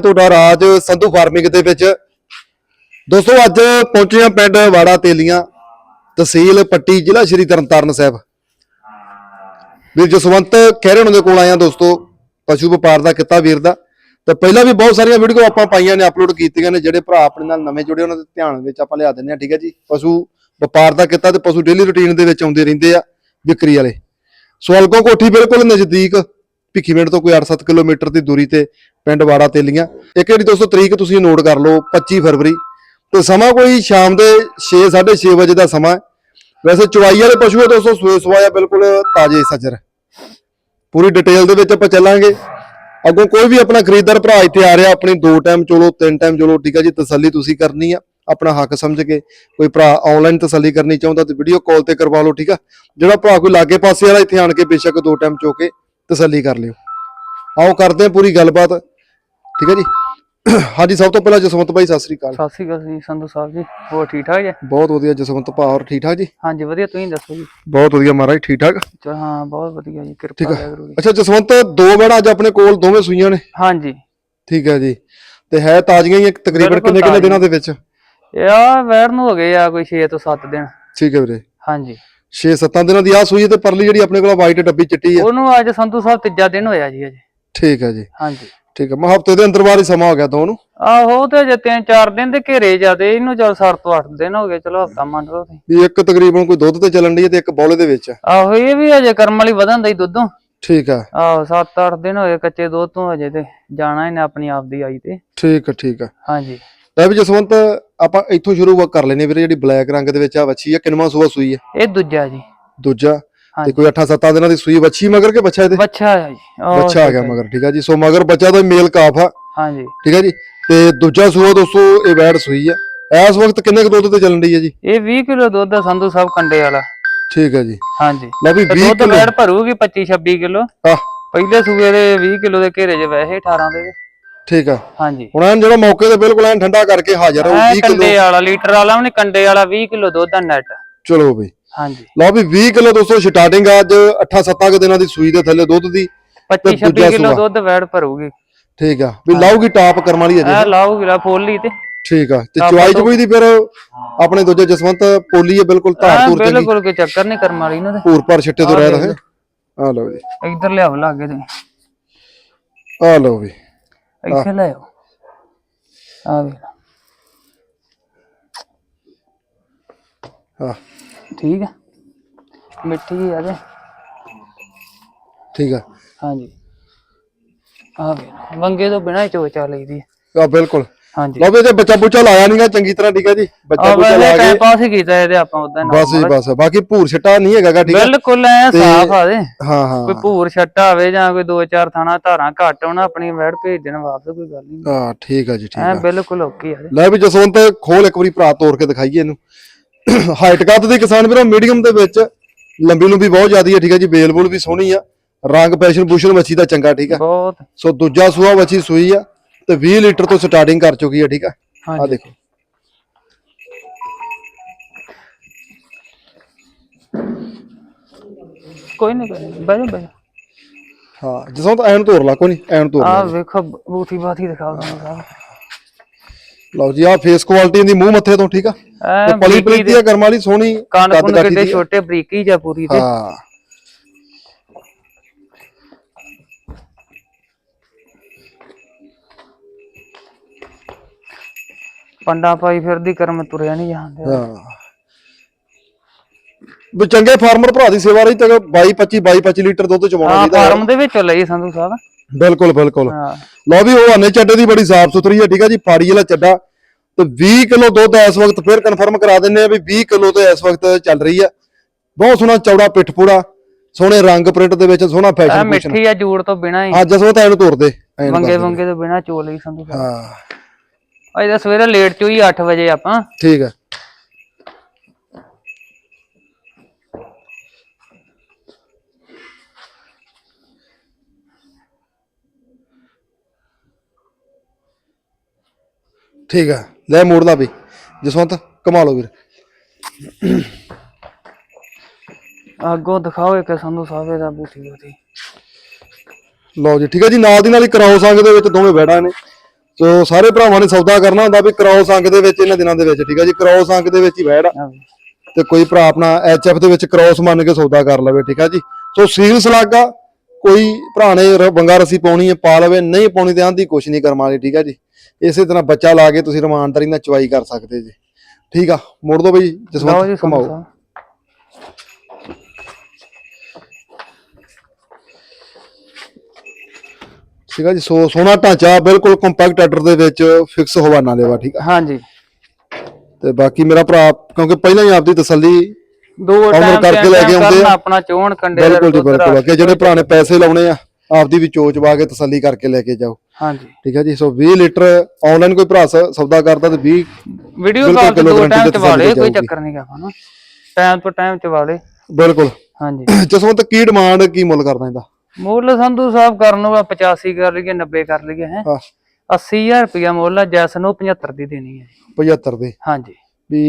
ਤੁਹਾਡਾ ਰਾਜ ਸੰਧੂ ਫਾਰਮਿੰਗ ਦੇ ਵਿੱਚ। ਦੋਸਤੋ, ਅੱਜ ਪਹੁੰਚੇ ਹਾਂ ਪਿੰਡ ਵਾੜਾ ਤੇਲੀਆਂ, ਤਹਿਸੀਲ ਪੱਟੀ, ਜ਼ਿਲ੍ਹਾ ਸ਼੍ਰੀ ਤਰਨਤਾਰਨ ਸਾਹਿਬ। ਵੀਰ ਜਸਵੰਤ ਖਹਿਰੇ ਦੇ ਕੋਲ ਆਇਆ ਦੋਸਤੋ, ਪਸ਼ੂ ਵਪਾਰ ਦਾ ਕਿੱਤਾ ਵੀਰ ਦਾ। ਤੇ ਪਹਿਲਾਂ ਵੀ ਬਹੁਤ ਸਾਰੀਆਂ ਵੀਡੀਓ ਆਪਾਂ ਪਾਈਆਂ ਨੇ, ਅਪਲੋਡ ਕੀਤੀਆਂ ਨੇ, ਜਿਹੜੇ ਭਰਾ ਆਪਣੇ ਨਾਲ ਨਵੇਂ ਜੁੜੇ ਉਹਨਾਂ ਦੇ ਧਿਆਨ ਵਿੱਚ ਆਪਾਂ ਲਿਆ ਦਿੰਦੇ ਆ, ਠੀਕ ਹੈ ਜੀ? ਪਸ਼ੂ ਵਪਾਰ ਦਾ ਕਿੱਤਾ ਤੇ ਪਸ਼ੂ ਡੇਲੀ ਰੁਟੀਨ ਦੇ ਵਿੱਚ ਆਉਂਦੇ ਰਹਿੰਦੇ ਆ, ਵਿਕਰੀ ਵਾਲੇ। ਸਵਾਲਗੋ ਕੋਠੀ ਬਿਲਕੁਲ ਨਜ਼ਦੀਕ, ਭਿੱਖੀਵਿੰਡ ਤੋਂ ਕੋਈ 8-7 ਕਿਲੋਮੀਟਰ ਦੀ ਦੂਰੀ ਤੇ ਪਿੰਡ ਵਾੜਾ ਤੇਲੀਆਂ। ਇੱਕ ਜਿਹੜੀ ਦੋਸਤੋ ਤਰੀਕ ਤੁਸੀਂ ਨੋਟ ਕਰ ਲਓ 25 ਫਰਵਰੀ। ਤੇ ਸਮਾਂ ਕੋਈ ਸ਼ਾਮ ਦੇ 6-6:30 ਵਜੇ ਦਾ ਸਮਾਂ ਵੈਸੇ ਚੁਆਈ ਵਾਲੇ ਪਸ਼ੂ ਆ ਦੋਸਤੋ, ਸੂਏ ਸਵਾਇਆ ਬਿਲਕੁਲ ਤਾਜ਼ੇ ਸੱਜਰ। ਪੂਰੀ ਡਿਟੇਲ ਦੇ ਵਿੱਚ ਆਪਾਂ ਚੱਲਾਂਗੇ। ਅੱਗੋਂ ਕੋਈ ਵੀ ਆਪਣਾ ਖਰੀਦਦਾਰ ਭਰਾ ਇੱਥੇ ਆ ਰਿਹਾ, ਆਪਣੀ ਦੋ ਟਾਈਮ ਚਲੋ, ਤਿੰਨ ਟਾਈਮ ਚਲੋ, ਠੀਕ ਆ ਜੀ, ਤਸੱਲੀ ਤੁਸੀਂ ਕਰਨੀ ਆ। ਆਪਣਾ ਹੱਕ ਸਮਝ ਕੇ ਕੋਈ ਭਰਾ ਆਨਲਾਈਨ ਤਸੱਲੀ ਕਰਨੀ ਚਾਹੁੰਦਾ ਤੇ ਵੀਡੀਓ ਕਾਲ ਤੇ ਕਰਵਾ ਲਓ, ਠੀਕ ਆ। ਜਿਹੜਾ ਭਰਾ ਕੋਈ ਲਾਗੇ ਪਾਸੇ ਵਾਲਾ ਇੱਥੇ ਆਣ ਕੇ ਬੇਸ਼ੱਕ ਦੋ ਟਾਈਮ ਚੋ ਕੇ ਤਸੱਲੀ ਕਰ ਲਿਓ। ਆਓ ਕਰਦੇ ਹਾਂ ਪੂਰੀ ਗੱਲਬਾਤ। ਠੀਕ ਹੈ ਜੀ। ਹਾਂਜੀ ਸਭ ਤੋਂ ਪਹਿਲਾਂ ਜਸਵੰਤ ਭਾਈ ਸਤਿ ਸ੍ਰੀ ਅਕਾਲ। ਸਤਿ ਸ਼੍ਰੀ ਅਕਾਲ ਜੀ ਸੰਧੂ ਸਾਹਿਬ ਜੀ ਹੋਰ ਠੀਕ ਠਾਕ ਜੀ? ਬਹੁਤ ਵਧੀਆ ਜਸਵੰਤ ਭਾ ਹੋਰ ਠੀਕ ਠਾਕ ਜੀ? ਹਾਂਜੀ ਵਧੀਆ ਤੁਸੀਂ ਦੱਸੋ ਜੀ? ਬਹੁਤ ਵਧੀਆ ਮਹਾਰਾਜ ਠੀਕ ਠਾਕ? ਹਾਂ ਬਹੁਤ ਵਧੀਆ ਜੀ ਕਿਰਪਾ। ਵਾਹਿਗੁਰੂ ਦੀ ਅੱਛਾ ਜਸਵੰਤ ਦੋ ਬੈੜਾਂ ਅੱਜ ਆਪਣੇ ਕੋਲ ਦੋਵੇਂ ਸੂਈਆਂ ਨੇ? ਹਾਂਜੀ। ਠੀਕ ਹੈ ਜੀ। ਤੇ ਹੈ ਤਾਜ਼ੀਆਂ ਹੀ ਇੱਕ ਤਕਰੀਬਨ ਕਿੰਨੇ ਕਿੰਨੇ ਦਿਨਾਂ ਦੇ ਵਿੱਚ? ਆ ਵੈਰ ਨੂੰ ਹੋ ਗਏ ਆ ਕੋਈ 6 ਤੋਂ 7 ਦਿਨ। ਠੀਕ ਹੈ ਵੀਰੇ। ਹਾਂਜੀ। 6-7 ਦਿਨਾਂ ਦੀ ਆ ਸੂਈ ਤੇ ਪਰਲੀ ਜਿਹੜੀ ਆਪਣੇ ਕੋਲ ਵਾਈਟ ਡੱਬੀ ਚਿੱਟੀ ਆ ਉਹਨੂੰ ਅੱਜ ਸੰਧੂ ਸਾਹਿਬ ਤੀਜਾ ਦਿਨ ਹੋਇਆ ਜੀ ਅਜੇ। ਠੀਕ ਹੈ ਜੀ। ਹਾਂਜੀ। ਠੀਕ ਹੈ ਮੈਂ ਹਫ਼ਤੇ ਦੇ ਅੰਦਰ ਬਾਅਦ ਹੀ ਸਮਾਂ ਹੋ ਗਿਆ ਦੋ ਨੂੰ ਆਹੋ ਤੇ ਜੇ ਤਿੰਨ ਚਾਰ ਦਿਨ ਦੇ ਘੇਰੇ ਜਾਦੇ ਇਹਨੂੰ ਚਲ 7 ਤੋਂ 8 ਦਿਨ ਹੋ ਗਏ ਚਲੋ ਹਫਤਾ ਮੰਨ ਲਓ ਤੁਸੀਂ। ਵੀ ਇੱਕ ਤਕਰੀਬਨ ਕੋਈ ਦੁੱਧ ਤੇ ਚੱਲਣ ਦੀ ਹੈ ਤੇ ਇੱਕ ਬੌਲੇ ਦੇ ਵਿੱਚ ਆ। ਆਹੋ ਇਹ ਵੀ ਅਜੇ ਕਰਮ ਵਾਲੀ ਵਧਣ ਦਾ ਹੀ ਦੁੱਧੋਂ। ਠੀਕ ਹੈ। ਆਹੋ 7-8 ਦਿਨ ਹੋਏ ਕੱਚੇ ਦੁੱਧ ਤੋਂ ਅਜੇ ਤੇ ਜਾਣਾ ਇਹਨੇ ਆਪਣੀ ਆਪ ਦੀ ਆਈ ਤੇ। ਠੀਕ ਹੈ ਠੀਕ ਹੈ। ਹਾਂਜੀ। ਲੈ ਵੀ ਜਸਵੰਤ ਆਪਾਂ ਇੱਥੋਂ ਸ਼ੁਰੂ ਕਰ ਲੈਨੇ ਵੀਰੇ ਜਿਹੜੀ ਬਲੈਕ ਰੰਗ ਦੇ ਵਿੱਚ ਆ ਵੱਛੀ ਆ ਕਿੰਨਵਾਂ ਸੂਆ ਸੂਈ ਹੈ? ਇਹ ਦੂਜਾ ਜੀ। ਦੂਜਾ। ਤੇ। ਕੋਈ 8-7 ਦਿਨਾਂ ਦੀ ਸੂਈ ਵੱਛੀ ਮਗਰ ਕੇ ਬੱਚਾ ਇਹਦੇ? ਬੱਚਾ ਆ ਜੀ। ਬੱਚਾ ਆ ਗਿਆ ਮਗਰ ਠੀਕ ਹੈ ਜੀ। ਸੋ ਮਗਰ ਬੱਚਾ ਦਾ ਮੇਲ ਕਾਫ ਆ। ਹਾਂਜੀ। ਠੀਕ ਹੈ ਜੀ। ਤੇ ਦੂਜਾ ਸੂਆ ਦੋਸਤੋ ਇਹ ਵੈੜ ਸੂਈ ਆ। ਇਸ ਵਕਤ ਕਿੰਨੇ ਕੁ ਦੁੱਧ ਤੇ ਚੱਲਣ ਦੀ ਹੈ ਜੀ? ਇਹ 20 ਕਿਲੋ ਦੁੱਧ ਆ ਸੰਧੂ ਸਾਹਿਬ ਕੰਡੇ ਵਾਲਾ। ਠੀਕ ਹੈ ਜੀ। ਹਾਂਜੀ। ਲੈ ਵੀ ਤੇ 20 ਦੁੱਧ ਕਿਲੋ। ਵੈੜ ਭਰੂਗੀ 25 26 ਕਿਲੋ। ਆ ਪਹਿਲੇ ਸੂਏ ਦੇ 20 ਕਿਲੋ ਦੇ ਘੇਰੇ 'ਚ ਵੈਸੇ 18 ਦੇ। ਦੇ। ਠੀਕ ਆ। ਹਾਂਜੀ। ਹੁਣ ਐਨ ਜਿਹੜਾ ਮੌਕੇ ਤੇ ਬਿਲਕੁਲ ਐਨ ਠੰਡਾ ਕਰਕੇ ਹਾਜ਼ਰ ਹੋ ਐ 20 ਕਿਲੋ। ਕੰਡੇ ਵਾਲਾ ਲੀਟਰ ਵਾਲਾ ਉਹਨੇ ਕੰਡੇ ਵਾਲਾ 20 ਕਿਲੋ ਦੁੱਧ ਦਾ ਨੈਟ। ਚਲੋ ਬਈ। ਹਾਂਜੀ। ਲਓ ਵੀ 20 ਕਿਲੋ ਦੋਸਤੋ ਸਟਾਰਟਿੰਗ ਅੱਜ 8-7 ਕੁ ਦਿਨਾਂ ਦੀ ਸੂਈ ਦੇ ਥੱਲੇ ਦੁੱਧ ਦੀ 25 ਦੂਜਾ 26 ਕਿਲੋ। ਦੁੱਧ ਵੈੜ ਭਰੂਗੀ। ਠੀਕ ਆ ਵੀ ਲਾਊਗੀ ਟਾਪ ਕਰਮ ਵਾਲੀ ਅਜੇ। ਐ ਲਾਊਗੀ ਲਾ ਫੋਲੀ ਤੇ। ਠੀਕ ਆ ਤੇ ਤੋਂ- ਚੁਈ ਦੀ ਫਿਰ ਆਪਣੇ ਦੂਜੇ ਜਸਵੰਤ ਪੋਲੀ ਹੈ ਬਿਲਕੁਲ ਧਾਰ ਧੂਰ ਚੰਗੀ। ਬਿਲਕੁਲ ਕੋਈ ਚੱਕਰ ਨਹੀਂ ਕਰਮ ਵਾਲੀ ਨੂੰ ਤੇ। ਭੂਰ ਪਰ ਛਿੱਟੇ ਤੋਂ ਰਹਿਦਾ ਹੈ ਆ ਲਓ ਜੀ। ਇੱਧਰ ਲਿਆਓ ਲਾਗੇ ਤੇ। ਆ ਲਓ ਵੀ। ਇੱਥੇ ਲੈ ਆਓ ਆ ਵੇ ਹਾਂ ਠੀਕ ਹੈ? ਮਿੱਠੀ ਜਿਹੀ ਆ ਜੇ ਠੀਕ ਆ। ਹਾਂਜੀ। ਆ ਵੇ ਵੰਗੇ ਤੋਂ ਬਿਨਾ ਚੋਚਾ ਲਈਦੀ ਹੈ। ਆ ਬਿਲਕੁਲ। ਹਾਂਜੀ। ਲਓ ਵੀ ਤੇ ਬੱਚਾ ਬੁੱਚਾ ਲਾਇਆ ਨਹੀਂਗਾ ਚੰਗੀ ਤਰ੍ਹਾਂ ਠੀਕ ਹੈ ਜੀ। ਬੱਚਾ ਬੁੱਚਾ ਲਾ ਟਾਈਮ ਕੇ। ਪਾਸ ਹੀ ਕੀਤਾ ਇਹਦੇ ਆਪਾਂ ਉਦਾਂ ਬਸ ਜੀ ਬਸ। ਬਾਕੀ ਭੂਰ ਛਿੱਟਾ ਨਹੀਂ ਹੈਗਾਗਾ ਠੀਕ ਹੈ ਬਿਲਕੁਲ ਐ ਸਾਫ਼ ਆ ਦੇ। ਹਾਂ ਹਾਂ ਕੋਈ ਭੂਰ ਛੱਟਾ ਹੋਵੇ ਜਾਂ ਕੋਈ ਦੋ ਚਾਰ ਥਾਣਾ ਧਾਰਾਂ ਘੱਟ ਹੋਣਾ ਆਪਣੀ ਵੈੜ ਭੇਜ ਦੇਣ ਵਾਪਸ ਕੋਈ ਗੱਲ ਨਹੀਂ ਹਾਂ ਠੀਕ ਆ ਜੀ ਠੀਕ ਐ ਆ। ਬਿਲਕੁਲ ਓਕੇ ਆ ਦੇ। ਲੈ ਵੀ ਜਸਵੰਤ ਖੋਲ ਇੱਕ ਵਾਰੀ ਭਰਾ ਤੋੜ ਕੇ ਦਿਖਾਈਏ ਇਹਨੂੰ। ਹਾਈਟ ਕੱਦ ਦੀ ਕਿਸਾਨ ਵੀਰੋ ਮੀਡੀਅਮ ਦੇ ਵਿੱਚ ਲੰਬੀ ਲੰਬੀ ਬਹੁਤ ਜ਼ਿਆਦੀ ਹੈ ਠੀਕ ਹੈ ਜੀ ਬੇਲ ਬੁਲ ਵੀ ਸੋਹਣੀ ਆ ਰੰਗ ਪੈਸ਼ਨ ਬੂਸ਼ਨ ਮੱਛੀ ਦਾ ਚੰਗਾ ਠੀਕ ਆ ਬਹੁਤ। ਸੋ ਦੂਜਾ ਸੂਆ ਮੱਛੀ ਸੂਈ ਆ ਤੇ 20 ਲੀਟਰ ਤੋਂ ਸਟਾਰਟਿੰਗ ਕਰ ਚੁੱਕੀ ਆ ਠੀਕ ਆ ਆ ਦੇਖੋ। ਕੋਈ ਨਹੀਂ ਕੋਈ ਨੀ, ਬਹਿ ਜਾ ਬਹਿ ਜਾ। ਹਾਂ ਜਸਵੰਤ ਐਨ ਤੋੜ ਲਾ ਕੋਈ ਨਹੀਂ ਐਨ ਤੋੜ ਆ ਵੇਖੋ ਬੂਥੀ ਬਾਥੀ ਦਿਖਾਓ ਤੁਹਾਨੂੰ ਸਾਹਿਬ ਲਓ ਜੀ ਆ ਫੇਸ ਕੁਆਲਿਟੀ ਦੀ ਮੂੰਹ ਮੱਥੇ ਤੋਂ ਠੀਕ ਆ? ਤੇ ਪਲੀ ਪਲੀਤੀ ਆ ਕਰਮ ਵਾਲੀ ਸੋਹਣੀ ਕੰਨ ਕੁੰਨ ਦੀ ਆ। ਛੋਟੇ ਬਰੀਕੀ ਜਾਂ ਪੂਰੀ ਤੇ ਹਾਂ। ਪੰਡਾ ਪਾਈ ਫਿਰਦੀ ਕਰਮ ਤੁਰਿਆ ਨਹੀਂ ਜਾਂਦੇ। ਹਾਂ। ਵੀ ਚੰਗੇ ਫਾਰਮਰ ਭਰਾ ਦੀ ਸੇਵਾ ਰਹੀ ਤੇ 22 25 22 25 ਲੀਟਰ ਦੁੱਧ ਚਵਾਉਣਾ ਚਾਹੀਦਾ ਹੈ। ਫਾਰਮ ਦੇ ਵਿੱਚੋਂ ਲਈ ਸੰਧੂ ਸਾਹਿਬ। ਬਿਲਕੁਲ ਬਿਲਕੁਲ। ਹਾਂ। ਲਓ ਵੀ ਉਹ ਆਨੇ ਚੱਡੇ ਦੀ ਬੜੀ ਸਾਫ਼ ਸੁਥਰੀ ਹੈ ਠੀਕ ਹੈ ਜੀ ਪਾੜੀ ਵਾਲਾ ਚੱਡਾ। ਤੇ 20 ਕਿਲੋ ਦੁੱਧ ਇਸ ਵਕਤ ਫਿਰ ਕਨਫਰਮ ਕਰਾ ਦਿੰਨੇ ਆ ਵੀ 20 ਕਿਲੋ ਤੇ ਇਸ ਵਕਤ ਚੱਲ ਰਹੀ ਆ। ਬਹੁਤ ਸੋਹਣਾ ਚੌੜਾ ਪਿੱਠ ਪੂੜਾ ਸੋਹਣੇ ਰੰਗ ਪ੍ਰਿੰਟ ਦੇ ਵਿੱਚ ਸੋਹਣਾ ਫੈਸ਼ਨ ਫੂਸ਼ਨ ਮਿੱਠੀ ਆ ਜੂੜ ਤੋਂ ਬਿਨਾ ਹੀ। ਅੱਜ ਅਸੋ ਤਾਂ ਇਹਨੂੰ ਤੋਰਦੇ ਐਨ ਵੰਗੇ ਕਰ ਦਿੰਦੇ। ਵੰਗੇ ਤੋਂ ਬਿਨਾ ਚੋ ਲਈ ਸੰਧੂ ਸਾਹਿਬ। ਹਾਂ। ਅੱਜ ਸਵੇਰੇ ਲੇਟ ਚੋਈ 8 ਵਜੇ ਆਪਾਂ। ਠੀਕ ਹੈ ਠੀਕ ਹੈ ਲੈ ਮੋੜ ਲਾ ਵੀ ਜਸਵੰਤ ਕਮਾ ਲਓ ਵੀਰ। ਅੱਗੋਂ ਦਿਖਾਓ ਇੱਕ ਸੰਧੂ ਸਾਹਿਬ ਇਹਦਾ ਬੂਥੀ ਬੂਥੀ ਲਓ ਜੀ ਠੀਕ ਹੈ ਜੀ ਨਾਲ ਦੀ ਨਾਲ ਹੀ ਕਰਾਓ ਸੰਗ ਦੇ ਵਿੱਚ ਦੋਵੇਂ ਬੈੜਾਂ ਨੇ। ਸੋ ਸਾਰੇ ਭਰਾਵਾਂ ਨੇ ਸੌਦਾ ਕਰਨਾ ਹੁੰਦਾ ਵੀ ਕ੍ਰੋਸ ਅੰਕ ਦੇ ਵਿੱਚ ਇਹਨਾਂ ਦਿਨਾਂ ਦੇ ਵਿੱਚ ਠੀਕ ਆ ਜੀ ਕ੍ਰੋਸ ਅੰਕ ਦੇ ਵਿੱਚ ਹੀ ਆ। ਆ ਵੀ। ਤੇ ਕੋਈ ਭਰਾ ਆਪਣਾ ਐਚਐਫ ਦੇ ਵਿੱਚ ਕ੍ਰੋਸ ਮੰਨ ਕੇ ਸੌਦਾ ਕਰ ਲਵੇ ਠੀਕ ਆ ਜੀ। ਸੋ ਸੀਲ ਸਲਾਗਾ ਕੋਈ ਭਰਾ ਨੇ ਬੰਗਾ ਰਸੀ ਪਾਉਣੀ ਹੈ ਪਾ ਲਵੇ ਨਹੀਂ ਪਾਉਣੀ ਤੇ ਆਂਦੀ ਕੁਛ ਨਹੀਂ ਕਰਮ ਵਾਲੀ ਠੀਕ ਆ ਜੀ। ਇਸੇ ਤਰ੍ਹਾਂ ਬੱਚਾ ਲਾ ਕੇ ਤੁਸੀਂ ਰਮਾਨਦਾਰੀ ਨਾਲ ਚਵਾਈ ਕਰ ਸਕਦੇ ਜੀ। ਠੀਕ ਆ ਮੋੜ ਦੋ ਬਈ ਲਓ ਜੀ ਜਸਵੰਤ ਕਮਾਓ ਠੀਕ ਆ ਜੀ ਸੋ ਸੋਹਣਾ ਢਾਂਚਾ ਬਿਲਕੁਲ ਕੰਪੈਕਟ ਆਰਡਰ ਦੇ ਵਿੱਚ ਫਿਕਸ ਹਵਾਨਾ ਦੇਵਾ ਠੀਕ ਆ? ਹਾਂਜੀ। ਤੇ ਬਾਕੀ ਮੇਰਾ ਭਰਾ ਕਿਉਂਕਿ ਪਹਿਲਾਂ ਹੀ ਆਪਦੀ ਤਸੱਲੀ ਦੋ ਟਾਈਮ ਕਰਕੇ ਲੈ ਕੇ ਆਉਂਦੇ ਆ। ਆਪਣਾ ਚੋਣ ਕੰਡੇ ਦਾ ਬਿਲਕੁਲ ਜੀ ਦੁੱਧ ਬਿਲਕੁਲ। ਰੱਖ ਅੱਗੇ ਜਿਹੜੇ ਭਰਾ ਨੇ ਪੈਸੇ ਲਾਉਣੇ ਆ ਆਪਦੀ ਵੀ ਚੋਚ ਵਾ ਕੇ ਤਸੱਲੀ ਕਰਕੇ ਲੈ ਕੇ ਜਾਓ। ਹਾਂਜੀ। ਠੀਕ ਹੈ ਜੀ ਸੋ 20 ਲੀਟਰ ਆਨਲਾਈਨ ਕੋਈ ਭਰਾ ਸ- ਸੌਦਾ ਕਰਦਾ ਤੇ 20 ਵੀਡੀਓ ਬਿਲਕੁਲ ਕਾਲ ਤੇ ਦੋ ਟਾਈਮ ਤੇ ਚਵਾ ਕੋਈ ਜਾਊਗੀ। ਚੱਕਰ ਨਹੀਂ ਗਾ ਨਾ ਟਾਈਮ ਤੋਂ ਟਾਈਮ ਚਵਾ ਲਏ। ਬਿਲਕੁਲ। ਹਾਂਜੀ। ਜਸਵੰਤ ਕੀ ਡਿਮਾਂਡ ਕੀ ਮੁੱਲ ਕਰਦਾ ਇਹਦਾ? ਮੁੱਲ ਸੰਧੂ ਸਾਹਿਬ ਕਰਨ ਨੂੰ 85 ਕਰ ਲਈਏ 90 ਕਰ ਲਈਏ ਹੈ। ਹਾਂ। 80000 ਰੁਪਇਆ ਮੁੱਲ ਆ ਜੈਸ ਨੂੰ 75 ਦੀ ਦੇਣੀ ਹੈ। 75 ਦੇ। ਹਾਂਜੀ। ਵੀ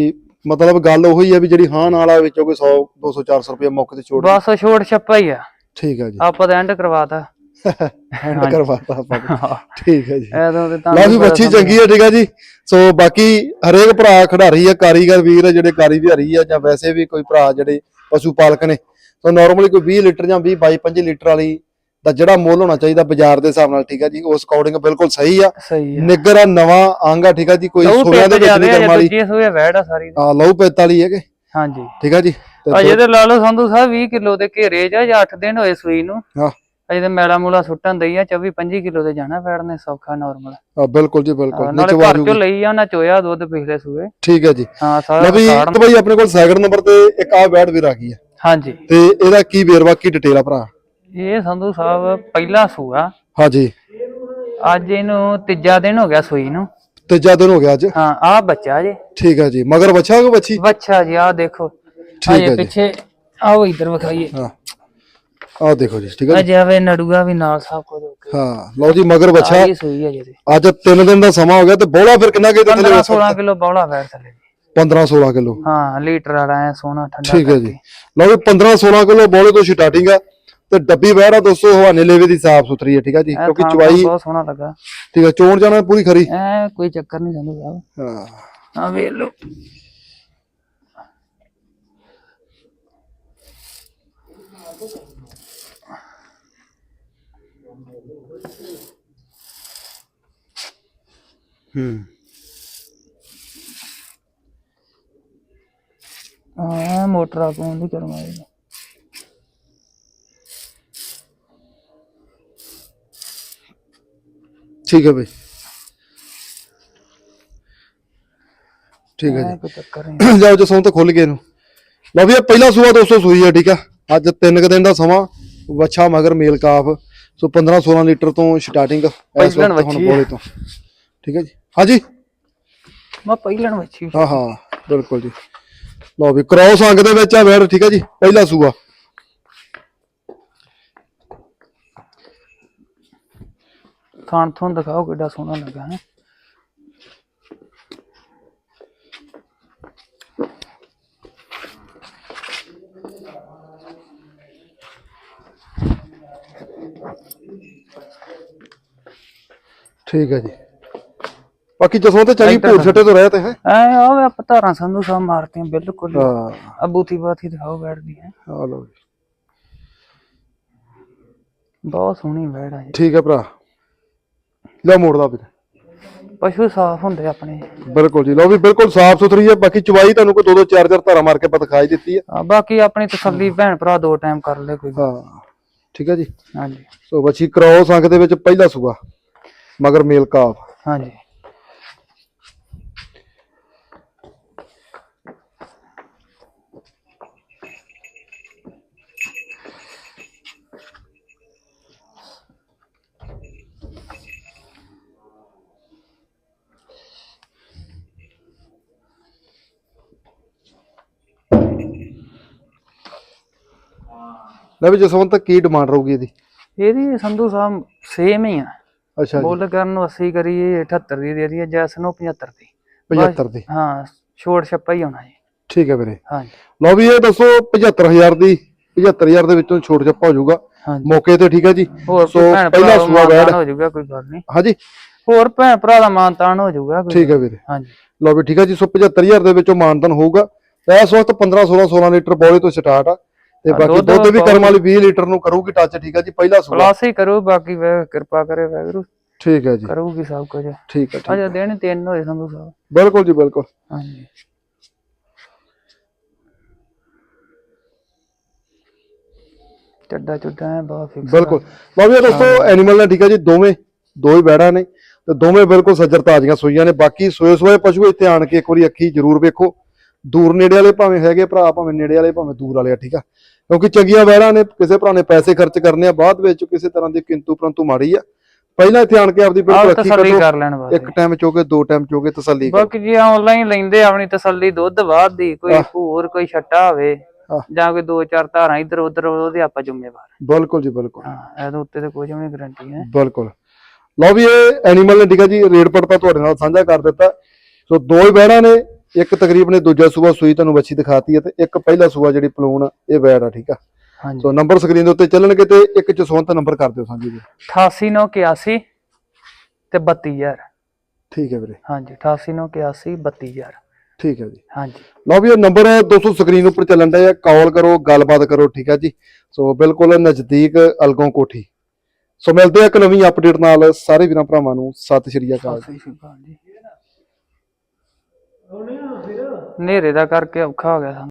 ਮਤਲਬ ਗੱਲ ਉਹੀ ਆ ਵੀ ਜਿਹੜੀ ਹਾਂ ਨਾਲ ਆ ਵਿੱਚੋਂ ਕੋਈ 100 200 400 ਰੁਪਏ ਮੌਕੇ ਤੇ ਛੋੜ ਬਸ ਛੋੜ ਛੱਪਾ ਹੀ ਆ। ਠੀਕ ਹੈ ਜੀ। ਆਪਾਂ ਤਾਂ ਐਂਡ ਕਰਵਾਤਾ ਹੈਂਡ ਕਰਵਾਤਾ ਆਪਾਂ ਨੇ। ਠੀਕ ਹੈ ਜੀ। ਐਦੋਂ ਤੇ ਤਾਂ ਲਾ ਵੀ ਬੱਚੀ ਚੰਗੀ ਹੈ ਠੀਕ ਹੈ ਜੀ। ਸੋ ਬਾਕੀ ਹਰੇਕ ਭਰਾ ਖਿਡਾਰੀ ਆ ਕਾਰੀਗਰ ਵੀਰ ਆ ਜਿਹੜੇ ਕਾਰੀ ਵਿਹਾਰੀ ਆ ਜਾਂ ਵੈਸੇ ਵੀ ਕੋਈ ਭਰਾ ਜਿਹੜੇ ਪਸ਼ੂ ਪਾਲਕ ਨੇ। ਸੋ ਨਾਰਮਲੀ ਕੋਈ 20 ਲੀਟਰ ਜਾਂ 20 22 25 ਲੀਟਰ ਵਾਲੀ ਦਾ ਜਿਹੜਾ ਮੁੱਲ ਹੋਣਾ ਚਾਹੀਦਾ ਬਾਜ਼ਾਰ ਦੇ ਹਿਸਾਬ ਨਾਲ ਠੀਕ ਹੈ ਜੀ। ਉਸ ਅਕੋਰਡਿੰਗ ਬਿਲਕੁਲ ਸਹੀ ਆ। ਸਹੀ ਆ। ਨਿੱਗਰ ਆ ਨਵਾਂ ਅੰਗ ਆ ਠੀਕ ਹੈ ਜੀ। ਕੋਈ ਉਹ ਦੇ ਵਿੱਚ ਨਹੀਂ ਕਰਮ ਆ ਵਾਲੀ। ਦੂਜੀ ਸੂਏ ਵੈੜ ਆ ਸਾਰੀ। ਆ ਲਹੂ ਪੈਤ ਵਾਲੀ ਹੈਗੇ। ਹਾਂਜੀ। ਠੀਕ ਹੈ ਜੀ। ਤੇ ਅਜੇ ਤੇ ਲਾ ਲਓ ਸੰਧੂ ਸਾਹਿਬ 20 ਕਿਲੋ ਦੇ ਘੇਰੇ ਚ ਆ ਜਾਂ 8 ਦਿਨ ਹੋਏ ਸੂਈ ਨੂੰ। ਹਾਂ। ਅਜੇ ਤੇ ਮੈਲਾ ਮੂਲਾ ਸੁੱਟਣ ਦਈ ਆ 24 25 ਕਿਲੋ ਦੇ ਜਾਣਾ ਫੈੜ ਨੇ ਸੌਖਾ ਨਾਰਮਲ ਆ ਬਿਲਕੁਲ ਜੀ ਬਿਲਕੁਲ ਨਾਲੇ ਘਰ ਚੋਂ ਲਈ ਆ ਨਾ ਚੋਇਆ ਦੁੱਧ ਪਿਛਲੇ ਸੂਏ। ਠੀਕ ਹੈ ਜੀ। ਹਾਂ ਸਾਰਾ ਵੀ ਤੇ ਬਈ ਆਪਣੇ ਕੋਲ ਸੈਕਿੰਡ ਨੰਬਰ ਤੇ ਇੱਕ ਆ ਬੈਡ ਵੀਰ ਆ। ਗਈ ਹੈ ਹਾਂਜੀ। ਤੇ ਇਹਦਾ ਕੀ ਵੇਰਵਾ ਕੀ ਡਿਟੇਲ ਆ ਭਰਾ? ਇਹ ਸੰਧੂ ਸਾਹਿਬ ਪਹਿਲਾ ਸੂਆ। ਹਾਂਜੀ। ਅੱਜ ਇਹਨੂੰ ਤੀਜਾ ਦਿਨ ਹੋ ਗਿਆ ਸੂਈ ਨੂੰ। ਤੀਜਾ ਦਿਨ ਹੋ ਗਿਆ ਅੱਜ। ਹਾਂ ਆ ਬੱਚਾ ਜੇ। ਠੀਕ ਹੈ ਜੀ। ਮਗਰ ਬੱਚਾ ਕੋ ਬੱਚੀ? ਬੱਚਾ ਜੀ ਆ ਦੇਖੋ। ਠੀਕ ਹੈ। ਪਿੱਛੇ ਆਓ ਇੱਧਰ ਵਿਖਾਈਏ। ਹਾਂ। ਆਹ ਦੇਖੋ ਜੀ ਠੀਕ ਹੈ ਜੀ। ਅਜੇ ਆਵੇ ਨੜੂਆ ਵੀ ਨਾਲ ਸਭ ਕੁਝ ਹਾਂ ਲਓ ਜੀ ਮਗਰ ਆਹੀ ਸੂਈ ਜਿਹਦੇ ਅੱਜ 3 ਦਿਨ ਦਾ ਸਮਾਂ ਹੋ ਗਿਆ ਤੇ ਬੋਲਾ ਫਿਰ ਕਿੰਨਾ ਕਿਤੇ 15 16 ਕਿਲੋ ਬੌਲਾ ਬੈਠ ਥੱਲੇ 15 16 ਕਿਲੋ। ਹਾਂ ਲੀਟਰ ਵਾਲਾ ਐ ਸੋਹਣਾ ਠੰਡਾ ਠੀਕ ਹੈ ਜੀ। ਲਓ ਵੀ 15 16 ਕਿਲੋ ਬੋਲੇ ਤੋਂ ਸਟਾਰਟਿੰਗ ਆ ਤੇ ਡੱਬੀ ਬਹਿਰਾ ਦੋਸਤੋ ਹਵਾਨੇ ਲੇਵੇ ਦੀ ਸਾਫ਼ ਸੁਥਰੀ ਹੈ ਠੀਕ ਹੈ ਜੀ। ਕਿਉਂਕਿ ਥਾਂ ਚਵਾਈ ਬਹੁਤ ਸੋਹਣਾ ਲੱਗਾ। ਠੀਕ ਹੈ ਚੋਣ ਜਾਣਾ ਪੂਰੀ ਖਰੀ। ਐ ਕੋਈ ਚੱਕਰ ਨਹੀਂ ਸੰਧੂ ਸਾਹਿਬ ਹਾਂ। ਆ ਵੇਖ ਲਓ। ਹੂੰ। ਆ ਮੋਟਰ ਆ ਕੋਣ ਦੀ ਕਰਵਾਈ ਠੀਕ ਹੈ ਬਈ। ਠੀਕ ਹੈ ਜੀ। ਕੋਈ ਚੱਕਰ ਨਹੀਂ। ਜਾਓ ਜਸੋਂ ਤੇ ਖੁੱਲ ਗਏ ਇਹਨੂੰ। ਲਓ ਵੀ ਇਹ ਪਹਿਲਾ ਸੂਆ 200 ਸੂਈ ਹੈ ਠੀਕ ਆ ਅੱਜ 3 ਕੁ ਦਿਨ ਦਾ ਸਮਾਂ ਵੱਛਾ ਮਗਰ ਮੇਲ ਕਾਫ। ਸੋ 15 16 ਲੀਟਰ ਤੋਂ ਸਟਾਰਟਿੰਗ ਇਸ ਪਹਿਲਣ ਵਕਤ ਹੁਣ ਵੱਛੀ ਹੈ। ਬੋਲੇ ਤੋਂ। ਠੀਕ ਹੈ ਜੀ। ਹਾਂਜੀ। ਮੈਂ ਪਹਿਲਣ ਵੱਛੀ ਹਾਂ ਹਾਂ ਬਿਲਕੁਲ ਜੀ। ਲਓ ਵੀ ਕ੍ਰੋਸ ਅੰਗ ਦੇ ਵਿੱਚ ਆ ਵੈੜ ਠੀਕ ਹੈ ਜੀ? ਪਹਿਲਾ ਸੂਆ। ਥਾਣ ਥੁਣ ਦਿਖਾਓ ਕਿੱਡਾ ਸੋਹਣਾ ਲੱਗਾ ਹੈ। ਠੀਕ ਹੈ ਜੀ। ਬਾਕੀ ਜਸੋਂ ਤੇ ਚੰਗੀ ਭੂਰ ਛੱਟੇ ਤੋਂ ਰਹਿ ਤੇ ਹੈ। ਐ ਆਪਾਂ ਧਾਰਾਂ ਸੰਧੂ ਸਾਹਿਬ ਮਾਰਤੀਆਂ ਬਿਲਕੁਲ ਹਾਂ। ਅਬੂਤੀ ਬਾਤੀ ਦਿਖਾਓ ਬੈਠਦੀ ਹੈ। ਆ ਜੀ। ਬਹੁਤ ਸੋਹਣੀ ਬੈੜ ਆ ਠੀਕ ਹੈ ਭਰਾ। ਲੈ ਮੋੜਦਾ ਵੀਰ ਪਸ਼ੂ ਸਾਫ਼ ਹੁੰਦੇ ਆਪਣੇ। ਬਿਲਕੁਲ ਜੀ। ਲਓ ਵੀ ਬਿਲਕੁਲ ਸਾਫ਼ ਸੁਥਰੀ ਹੈ। ਬਾਕੀ ਚਵਾਈ ਤੁਹਾਨੂੰ ਕੋਈ ਦੋ ਦੋ ਚਾਰ ਚਾਰ ਧਾਰਾ ਮਾਰ ਕੇ ਪਤਾ ਦਿਖਾਈ ਦਿੱਤੀ ਹੈ। ਬਾਕੀ ਆਪਣੀ ਤਸੱਲੀ ਭੈਣ ਭਰਾ ਦੋ ਟਾਈਮ ਕਰ ਲੈ ਕੋਈ। ਹਾਂ। ਠੀਕ ਹੈ ਜੀ। ਹਾਂਜੀ। ਸੋ ਬੱਚੀ ਕ੍ਰੋਸ ਅੰਕ ਦੇ ਵਿੱਚ ਪਹਿਲਾ ਸੂਆ ਮਗਰ ਮੇਲ ਕਾਫ ਹਾਂਜੀ। ਲੈ ਵੀ ਜਸਵੰਤ ਕੀ ਡਿਮਾਂਡ ਰਹੂਗੀ ਇਹਦੀ? ਇਹਦੀ ਸੰਧੂ ਸਾਹਿਬ ਸੇਮ ਹੀ ਆ। ਅੱਛਾ ਜੀ। ਮੁੱਲ ਕਰਨ ਨੂੰ 80 ਕਰੀਏ 78 ਦੀ ਦੇ ਦਈਏ ਜੈਸ ਨੂੰ 75 ਦੀ। 75 ਦੀ। ਹਾਂ ਛੋੜ ਛੱਪਾ ਹੀ ਹੋਣਾ ਜੀ। ਠੀਕ ਹੈ ਵੀਰੇ। ਹਾਂਜੀ। ਲਓ ਵੀ ਇਹ ਦੱਸੋ 75000 ਦੀ 75000 ਦੇ ਵਿੱਚੋਂ ਛੋਟ ਛੱਪਾ ਹੋ ਜਾਊਗਾ। ਮੌਕੇ ਤੇ ਠੀਕ ਹੈ ਜੀ। ਸੋ ਪਹਿਲਾ ਸੂਆ ਬੈੜ ਹੋ ਜਾਊਗਾ ਕੋਈ ਗੱਲ ਨਹੀਂ। ਹਾਂਜੀ। ਹੋਰ ਭੈਣ ਭਰਾ ਦਾ ਮਾਨ ਤਾਨ ਹੋ ਜਾਊਗਾ ਕੋਈ ਠੀਕ ਹੈ ਵੀਰੇ। ਹਾਂਜੀ। ਲਓ ਵੀ ਠੀਕ ਹੈ ਜੀ। ਸੋ 75000 ਦੇ ਵਿੱਚੋਂ ਮਾਨਤਨ ਹੋਊਗਾ। ਇਸ ਵਕਤ 15 16 16 ਲੀਟਰ ਬੋਲੇ ਤੋਂ ਸਟਾਰਟ ਆ। ਤੇ ਬਾਕੀ ਦੁੱਧ ਦੁੱਧ ਵੀ ਕਰਮ ਵਾਲੀ 20 ਲੀਟਰ ਨੂੰ ਕਰੂਗੀ ਟੱਚ ਠੀਕ ਹੈ ਜੀ ਪਹਿਲਾ ਸੂਆ ਪਲਾਸ ਹੀ ਕਰੂ ਬਾਕੀ ਵੇ ਕਿਰਪਾ ਕਰੇ ਵੈਗਰੂ ਠੀਕ ਹੈ ਜੀ। ਕਰੂਗੀ ਸਭ ਕੁਝ। ਠੀਕ ਹੈ ਠੀਕ ਅਜੇ ਦਿਨ ਤਿੰਨ ਹੋਏ ਸੰਧੂ ਸਾਹਿਬ। ਬਿਲਕੁਲ ਜੀ ਬਿਲਕੁਲ। ਹਾਂਜੀ। ਚੱਡਾ ਚੁੱਡਾ ਹੈ ਬਹੁਤ ਫਿਕਸ ਬਿਲਕੁਲ। ਲਓ ਵੀ ਇਹ ਦੋਸਤੋ ਐਨੀਮਲ ਨੇ ਠੀਕ ਹੈ ਜੀ ਦੋਵੇਂ ਦੋ ਹੀ ਬੈੜਾਂ ਨੇ ਤੇ ਦੋਵੇਂ ਬਿਲਕੁਲ ਸੱਜਰ ਤਾਜ਼ੀਆਂ ਸੂਈਆਂ ਨੇ ਬਾਕੀ ਸੋਏ ਸੋਏ ਪਸ਼ੂ ਇੱਥੇ ਆਣ ਕੇ ਇੱਕ ਵਾਰੀ ਅੱਖੀ ਜ਼ਰੂਰ ਵੇਖੋ। ਦੂਰ ਨੇੜੇ ਵਾਲੇ ਭਾਵੇਂ ਹੈਗੇ ਭਰਾ ਭਾਵੇਂ ਨੇੜੇ ਵਾਲੇ ਭਾਵੇਂ ਦੂਰ ਵਾਲੇ ਆ ਠੀਕ ਆ? ਕਿਉਂਕਿ ਚੰਗੀਆਂ ਬੈੜਾਂ ਨੇ ਕਿਸੇ ਭਰਾ ਨੇ ਪੈਸੇ ਖਰਚ ਕਰਨੇ ਆ ਬਾਅਦ ਵਿੱਚ ਕਿਸੇ ਤਰ੍ਹਾਂ ਦੀ ਕਿੰਤੂ ਪਰੰਤੂ ਮਾੜੀ ਆ। ਪਹਿਲਾਂ ਇੱਥੇ ਆਣ ਕੇ ਆਪਦੀ ਬਿਲਕੁਲ ਤਸੱਲੀ ਕੱਢੋ ਕਰ ਲੈਣ ਬਸ ਇੱਕ ਟਾਈਮ ਚੋਕੇ ਦੋ ਟਾਈਮ ਚੋਕੇ ਤਸੱਲੀ ਕਰੋ। ਬਾਕੀ ਜੇ ਆਨਲਾਈਨ ਲੈਂਦੇ ਆਪਣੀ ਤਸੱਲੀ ਦੁੱਧ ਬਾਅਦ ਦੀ ਕੋਈ ਹੋਰ ਕੋਈ ਛੱਟਾ ਹੋਵੇ। ਜਾਂ ਕੋਈ ਦੋ ਚਾਰ ਧਾਰਾਂ ਇੱਧਰ ਉੱਧਰ ਉਹਦੇ ਆਪਾਂ ਜ਼ਿੰਮੇਵਾਰ ਬਿਲਕੁਲ ਜੀ ਬਿਲਕੁਲ। ਹਾਂ ਇਹਦੇ ਉੱਤੇ ਤੇ ਕੋਈ ਵੀ ਗਾਰੰਟੀ ਹੈ। ਬਿਲਕੁਲ। ਲਓ ਵੀ ਇਹ ਐਨੀਮਲ ਨੇ ਠੀਕ ਆ ਜੀ ਰੇਟ ਪੜਤਾ ਤੁਹਾਡੇ ਨਾਲ ਸਾਂਝਾ ਕਰ ਦਿੱਤਾ। ਸੋ ਦੋ ਹੀ ਬੈੜਾਂ ਨੇ ਇੱਕ ਤਕਰੀਬਨ ਦੂਜਾ ਸੂਆ ਸੂਈ ਤੁਹਾਨੂੰ ਵੱਛੀ ਦਿਖਾਤੀ ਹੈ ਤੇ ਇੱਕ ਪਹਿਲਾ ਸੂਆ ਜਿਹੜੀ ਪਲੂਣ ਆ, ਇਹ ਬੈੜ ਆ ਠੀਕ ਆ? ਹਾਂਜੀ। ਸੋ ਨੰਬਰ ਸਕਰੀਨ ਦੇ ਉੱਤੇ ਚੱਲਣਗੇ ਤੇ ਇੱਕ ਜਸਵੰਤ ਨੰਬਰ ਕਰ ਦਿਓ ਸਾਂਝੀ ਜੀ। 88981 ਤੇ 32000 ਠੀਕ ਹੈ ਵੀਰੇ। ਹਾਂਜੀ 88981 32000 ਠੀਕ ਹੈ ਜੀ। ਹਾਂਜੀ। ਲਓ ਵੀ ਇਹ ਨੰਬਰ ਦੋਸਤੋ ਸਕਰੀਨ ਉੱਪਰ ਚੱਲਣ ਦਾ ਹੈ। ਕਾਲ ਕਰੋ ਗੱਲਬਾਤ ਕਰੋ ਠੀਕ ਹੈ ਜੀ? ਸੋ ਬਿਲਕੁਲ ਨਜ਼ਦੀਕ ਅਲਗੋਂ ਕੋਠੀ। ਸੋ ਮਿਲਦੇ ਆ ਇੱਕ ਨਵੀਂ ਅਪਡੇਟ ਨਾਲ। ਸਾਰੇ ਵੀਰਾਂ ਭਰਾਵਾਂ ਨੂੰ ਸਤਿ ਸ਼੍ਰੀ ਅਕਾਲ ਸਤਿ ਸ਼੍ਰੀ ਅਕਾਲ ਜੀ। ਹਨੇਰੇ ਦਾ ਕਰਕੇ ਔਖਾ ਹੋ ਗਿਆ ਸਾਨੂੰ।